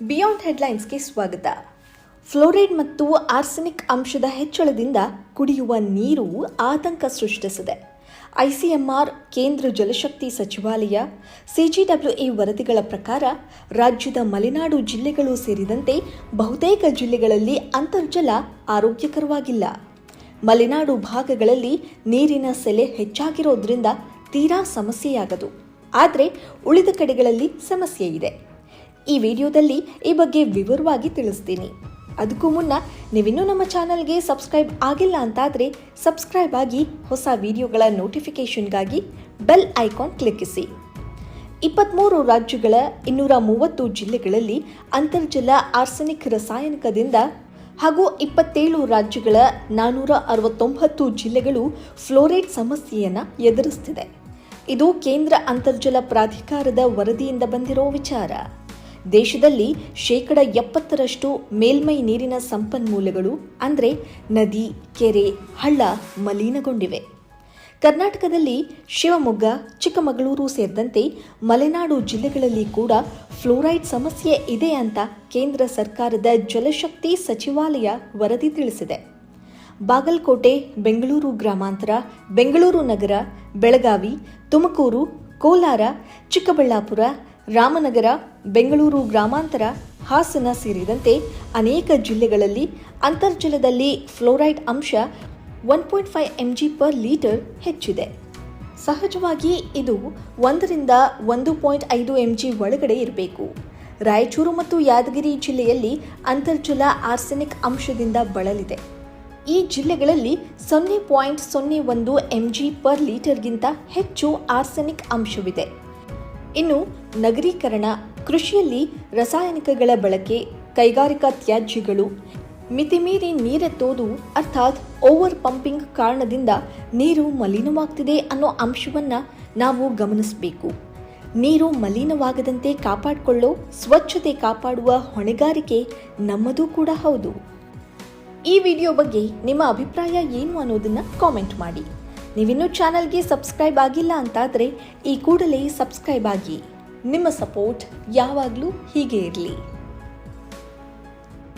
Beyond ಹೆಡ್ಲೈನ್ಸ್ಗೆ ಸ್ವಾಗತ. Fluoride ಮತ್ತು arsenic ಅಂಶದ ಹೆಚ್ಚಳದಿಂದ ಕುಡಿಯುವ ನೀರು ಆತಂಕ ಸೃಷ್ಟಿಸಿದೆ. ಐಸಿಎಂಆರ್, ಕೇಂದ್ರ ಜಲಶಕ್ತಿ ಸಚಿವಾಲಯ ಸಿಜಿಡಬ್ಲ್ಯೂಎ ವರದಿಗಳ ಪ್ರಕಾರ ರಾಜ್ಯದ ಮಲೆನಾಡು ಜಿಲ್ಲೆಗಳು ಸೇರಿದಂತೆ ಬಹುತೇಕ ಜಿಲ್ಲೆಗಳಲ್ಲಿ ಅಂತರ್ಜಲ ಆರೋಗ್ಯಕರವಾಗಿಲ್ಲ. ಮಲೆನಾಡು ಭಾಗಗಳಲ್ಲಿ ನೀರಿನ ಸೆಲೆ ಹೆಚ್ಚಾಗಿರೋದ್ರಿಂದ ತೀರಾ ಸಮಸ್ಯೆಯಾಗದು. ಆದರೆ ಉಳಿದ ಕಡೆಗಳಲ್ಲಿ ಸಮಸ್ಯೆ ಇದೆ ಈ ವಿಡಿಯೋದಲ್ಲಿ ಈ ಬಗ್ಗೆ ವಿವರವಾಗಿ ತಿಳಿಸ್ತೀನಿ. ಅದಕ್ಕೂ ಮುನ್ನ ನೀವಿನ್ನೂ ನಮ್ಮ ಚಾನಲ್ಗೆ ಸಬ್ಸ್ಕ್ರೈಬ್ ಆಗಿಲ್ಲ ಅಂತಾದರೆ ಸಬ್ಸ್ಕ್ರೈಬ್ ಆಗಿ ಹೊಸ ವಿಡಿಯೋಗಳ ನೋಟಿಫಿಕೇಷನ್ಗಾಗಿ ಬೆಲ್ ಐಕಾನ್ ಕ್ಲಿಕ್ಕಿಸಿ. ಇಪ್ಪತ್ತ್ಮೂರು ರಾಜ್ಯಗಳ ಇನ್ನೂರ ಮೂವತ್ತು ಜಿಲ್ಲೆಗಳಲ್ಲಿ ಅಂತರ್ಜಲ ಆರ್ಸೆನಿಕ್ ರಾಸಾಯನಿಕದಿಂದ ಹಾಗೂ ಇಪ್ಪತ್ತೇಳು ರಾಜ್ಯಗಳ ನಾನ್ನೂರ ಅರವತ್ತೊಂಬತ್ತು ಜಿಲ್ಲೆಗಳು ಫ್ಲೋರೈಡ್ ಸಮಸ್ಯೆಯನ್ನು ಎದುರಿಸ್ತಿದೆ. ಇದು ಕೇಂದ್ರ ಅಂತರ್ಜಲ ಪ್ರಾಧಿಕಾರದ ವರದಿಯಿಂದ ಬಂದಿರೋ ವಿಚಾರ. ದೇಶದಲ್ಲಿ ಶೇಕಡ ಎಪ್ಪತ್ತರಷ್ಟು ಮೇಲ್ಮೈ ನೀರಿನ ಸಂಪನ್ಮೂಲಗಳು, ಅಂದರೆ ನದಿ, ಕೆರೆ, ಹಳ್ಳ ಮಲಿನಗೊಂಡಿವೆ. ಕರ್ನಾಟಕದಲ್ಲಿ ಶಿವಮೊಗ್ಗ, ಚಿಕ್ಕಮಗಳೂರು ಸೇರಿದಂತೆ ಮಲೆನಾಡು ಜಿಲ್ಲೆಗಳಲ್ಲಿ ಕೂಡ ಫ್ಲೋರೈಡ್ ಸಮಸ್ಯೆ ಇದೆ ಅಂತ ಕೇಂದ್ರ ಸರ್ಕಾರದ ಜಲಶಕ್ತಿ ಸಚಿವಾಲಯ ವರದಿ ತಿಳಿಸಿದೆ. ಬಾಗಲಕೋಟೆ, ಬೆಂಗಳೂರು ಗ್ರಾಮಾಂತರ, ಬೆಂಗಳೂರು ನಗರ, ಬೆಳಗಾವಿ, ತುಮಕೂರು, ಕೋಲಾರ, ಚಿಕ್ಕಬಳ್ಳಾಪುರ, ರಾಮನಗರ ಬೆಂಗಳೂರು ಗ್ರಾಮಾಂತರ ಹಾಸನ ಸೇರಿದಂತೆ ಅನೇಕ ಜಿಲ್ಲೆಗಳಲ್ಲಿ ಅಂತರ್ಜಲದಲ್ಲಿ ಫ್ಲೋರೈಡ್ ಅಂಶ one point five M G per litre ಹೆಚ್ಚಿದೆ. ಸಹಜವಾಗಿ ಇದು ಒಂದರಿಂದ ಒಂದು ಪಾಯಿಂಟ್ ಐದು ಎಂ ಜಿ ಒಳಗಡೆ ಇರಬೇಕು. ರಾಯಚೂರು ಮತ್ತು ಯಾದಗಿರಿ ಜಿಲ್ಲೆಯಲ್ಲಿ ಅಂತರ್ಜಲ ಆರ್ಸೆನಿಕ್ ಅಂಶದಿಂದ ಬಳಲಿದೆ. ಈ ಜಿಲ್ಲೆಗಳಲ್ಲಿ ಸೊನ್ನೆ ಪಾಯಿಂಟ್ ಸೊನ್ನೆ ಒಂದು ಎಂ ಜಿ ಪರ್ ಲೀಟರ್ಗಿಂತ ಹೆಚ್ಚು ಆರ್ಸೆನಿಕ್ ಅಂಶವಿದೆ. ಇನ್ನು ನಗರೀಕರಣ ಕೃಷಿಯಲ್ಲಿ ರಾಸಾಯನಿಕಗಳ ಬಳಕೆ, ಕೈಗಾರಿಕಾ ತ್ಯಾಜ್ಯಗಳು, ಮಿತಿಮೀರಿ ನೀರೆತ್ತೋದು ಅರ್ಥಾತ್ ಓವರ್ ಪಂಪಿಂಗ್ ಕಾರಣದಿಂದ ನೀರು ಮಲಿನವಾಗ್ತಿದೆ ಅನ್ನೋ ಅಂಶವನ್ನ ನಾವು ಗಮನಿಸಬೇಕು. ನೀರು ಮಲಿನವಾಗದಂತೆ ಕಾಪಾಡಿಕೊಳ್ಳೋ, ಸ್ವಚ್ಛತೆ ಕಾಪಾಡುವ ಹೊಣೆಗಾರಿಕೆ ನಮ್ಮದು ಕೂಡ ಹೌದು. ಈ ವಿಡಿಯೋ ಬಗ್ಗೆ ನಿಮ್ಮ ಅಭಿಪ್ರಾಯ ಏನು ಅನ್ನೋದನ್ನ ಕಾಮೆಂಟ್ ಮಾಡಿ. ನೀವಿನ್ನೂ ಚಾನಲ್ಗೆ ಸಬ್ಸ್ಕ್ರೈಬ್ ಆಗಿಲ್ಲ ಅಂತಾದರೆ ಈ ಕೂಡಲೇ ಸಬ್ಸ್ಕ್ರೈಬ್ ಆಗಿ. ನಿಮ್ಮ ಸಪೋರ್ಟ್ ಯಾವಾಗಲೂ ಹೀಗೆ ಇರಲಿ.